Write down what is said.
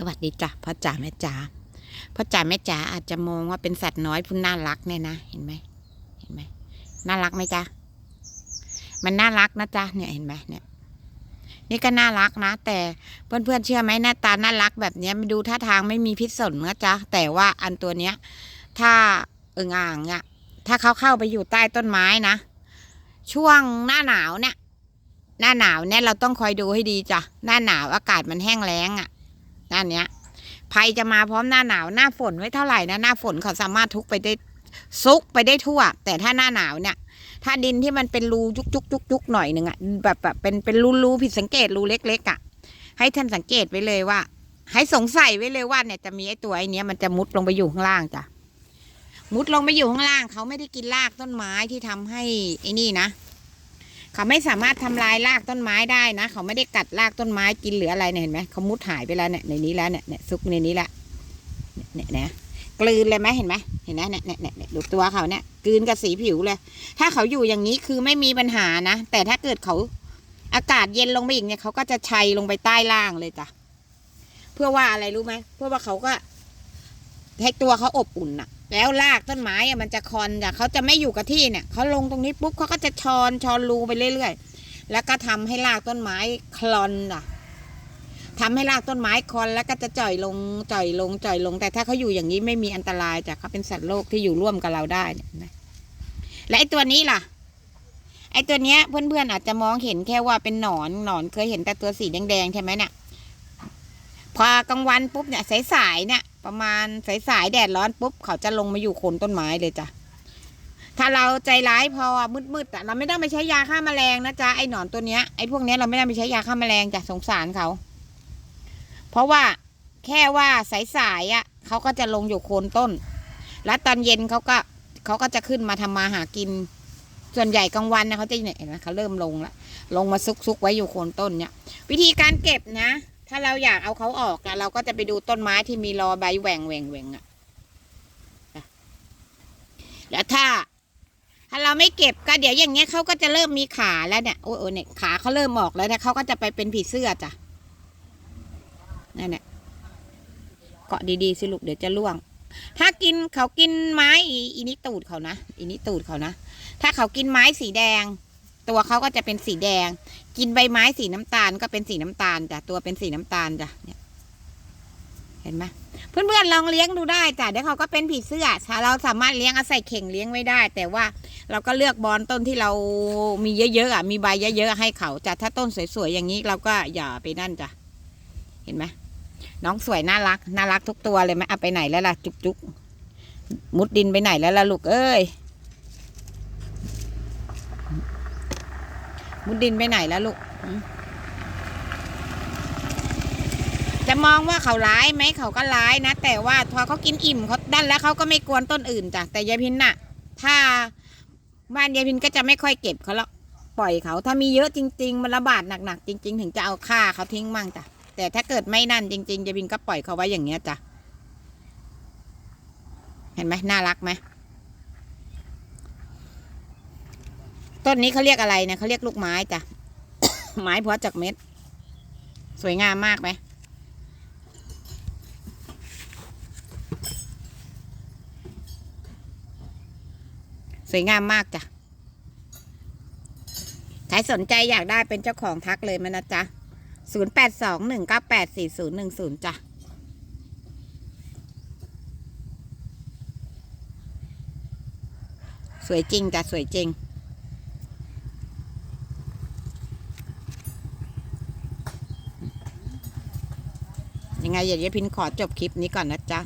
สวัสดีจ้ะพ่อจ๋าแม่จ๋าพ่อจ๋าแม่จ๋าอาจจะมองว่าเป็นสัตว์น้อยพุ่นน่ารักเนี่ยนะเห็นไหมเห็นไหมน่ารักไหมจ๊ะมันน่ารักนะจ๊ะเนี่ยเห็นไหมเนี่ย นี่ก็น่ารักนะ แต่เพื่อนๆเชื่อไหมหน้าตาน่ารักแบบนี้มันดูท่าทางไม่มีพิษสนนะจ๊ะแต่ว่าอันตัวเนี้ย ถ้าเอิงอ่างเนี่ยถ้าเขาเข้าไปอยู่ใต้ต้นไม้นะช่วงหน้าหนาวเนี่ยหน้าหนาวเนี่ยเราต้องคอยดูให้ดีจ้ะหน้าหนาวอากาศมันแห้งแล้งอะ่ะ หน้าเนี้ยภัยจะมาพร้อมหน้าหนาวหน้าฝนไว้เท่าไหร่นะหน้าฝนเขาสามารถทุกไปได้ซุกไปได้ทั่ว แต่ถ้าหน้าหนาวเนี่ย ถ้าดินที่มันเป็นรูยุกยุกยุกยุกหน่อยหนึ่งอะแบบแบบเป็นเป็นรูรูผิดสังเกตรูเล็กๆอะให้ท่านสังเกตไว้เลยว่า ให้สงสัยไว้เลยว่าเนี่ยจะมีไอ้ตัวไอ้เนี้ยมันจะมุดลงไปอยู่ข้างล่างจ้ะมุดลงไปอยู่ข้างล่างเขาไม่ได้กินรากต้นไม้ที่ทำให้ไอ้นี่นะ เขาไม่สามารถทำลายรากต้นไม้ได้นะ เขาไม่ได้กัดรากต้นไม้กินหรืออะไรเนี่ยเห็นไหมเขามุดหายไปแล้วเนี่ยในนี้แล้วเนี่ยเนี่ยซุกในนี้ละเนี่ยเนี่ยนะกลืนเลยไหมเห็นไหมเห็นไหมเนี่ยเนี่ยเนี่ยเนี่ยดูตัวเขาเนี่ยกลืนกับสีผิวเลย ถ้าเขาอยู่อย่างนี้คือไม่มีปัญหานะ แต่ถ้าเกิดเขาอากาศเย็นลงไปอีกเนี่ยเขาก็จะชัยลงไปใต้ล่างเลยจ้ะเพื่อว่าอะไรรู้ไหมเพื่อว่าเขาก็ให้ตัวเขาอบอุ่นน่ะ แล้วรากต้นไม้อะมันจะคอนจ้ะเขาจะไม่อยู่กับที่เนี่ยเขาลงตรงนี้ปุ๊บเขาก็จะชอนชอนรูไปเรื่อยๆ แล้วก็ทำให้รากต้นไม้คลอนอะทำให้รากต้นไม้คลอนแล้วก็จะจ่อยลงจ่อยลงจ่อยลง แต่ถ้าเขาอยู่อย่างนี้ไม่มีอันตรายจ้ะเขาเป็นสัตว์โลกที่อยู่ร่วมกับเราได้เนี่ยนไหมและไอตัวนี้ล่ะ ไอตัวเนี้ยเพื่อนๆอาจจะมองเห็นแค่ว่าเป็นหนอนหนอนเคยเห็นแต่ตัวสีแดงๆใช่ไหมเนี่ยพอกลางวันปุ๊บเนี่ยสายๆเนี่ย ประมาณสายๆแดดร้อนปุ๊บเขาจะลงมาอยู่โคนต้นไม้เลยจ้ะถ้าเราใจร้ายพอมืดๆอะเราไม่ต้องไปใช้ยาฆ่าแมลงนะจ๊ะไอ้หนอนตัวเนี้ยไอ้พวกเนี้ยเราไม่ต้องไปใช้ยาฆ่าแมลงจ้ะสงสารเขา เพราะว่าแค่ว่าสายๆอะเขาก็จะลงอยู่โคนต้น แล้วตอนเย็นเขาก็เขาก็จะขึ้นมาทำมาหากิน ส่วนใหญ่กลางวันนะเขาจะเนี่ยเห็นไหมเขาเริ่มลงล้วลงมาซุกซุกไว้อยู่โคนต้นเนี่ย วิธีการเก็บนะ ถ้าเราอยากเอาเขาออกนะเราก็จะไปดูต้นไม้ที่มีรอใบแหว่งแหว่งแหว่งอะแล้วถ้า ถ้าเราไม่เก็บก็เดี๋ยวอย่างเงี้ยเขาก็จะเริ่มมีขาแล้วเนี่ยโอ้โอ้ยเนี่ยขาเขาเริ่มออกแล้วเนี่ยเขาก็จะไปเป็นผีเสื้อจ้ะนั่นแหละเกาะดีๆสิลูกเดี๋ยวจะล่วง ถ้ากินเขากินไม้อีอีนี่ตูดเขานะอีนี่ตูดเขานะถ้าเขากินไม้สีแดง ตัวเขาก็จะเป็นสีแดง กินใบไม้สีน้ำตาลก็เป็นสีน้ำตาลจ้ะตัวเป็นสีน้ำตาลจ้ะเนี่ยเห็นไหมเพื่อนๆลองเลี้ยงดูได้จ้ะเดี๋ยวเขาก็เป็นผีเสื้อถ้าเราสามารถเลี้ยงเอาใส่เข่งเลี้ยงไว้ได้ แต่ว่าเราก็เลือกบอนต้นที่เรามีเยอะๆอะมีใบเยอะๆให้เขาจ้ะถ้าต้นสวยๆอย่างนี้เราก็อย่าไปนั่นจ้ะเห็นไหมน้องสวยน่ารักน่ารักทุกตัวเลยไหมเอาไปไหนแล้วล่ะ จุกจุกมุดดินไปไหนแล้วล่ะลูกเอ้ย มุดดินไปไหนแล้วลูก จะมองว่าเขาร้ายไหมเขาก็ร้ายนะ แต่ว่าพอเขากินอิ่มเขาดันแล้วเขาก็ไม่กวนต้นอื่นจ้ะแต่ยายพินน่ะ ถ้าบ้านยายพินก็จะไม่ค่อยเก็บเขาหรอกปล่อยเขาถ้ามีเยอะจริง ๆ มันระบาดหนักๆจริง ๆ ถึงจะเอาฆ่าเขาทิ้งมั่งจ้ะแต่ถ้าเกิดไม่นั่นจริงๆจะบินก็ปล่อยเขาไว้อย่างเงี้ยจ้ะเห็นไหมน่ารักไหม ต้นนี้เขาเรียกอะไรเนี่ยเขาเรียกลูกไม้จ้ะ ไม้พาะจากเม็ด สวยงามมากไหมสวยงามมากจ้ะ ใครสนใจอยากได้เป็นเจ้าของทักเลยมันะจ๊ะศูนย์แปดสองหนึ่งเก้าแปดสี่ศูนย์หนึ่งศูนย์จ้ะ สวยจริงจ้ะ สวยจริง ยังไงอย่าเยพินขอจบคลิปนี้ก่อนนะจ๊ะ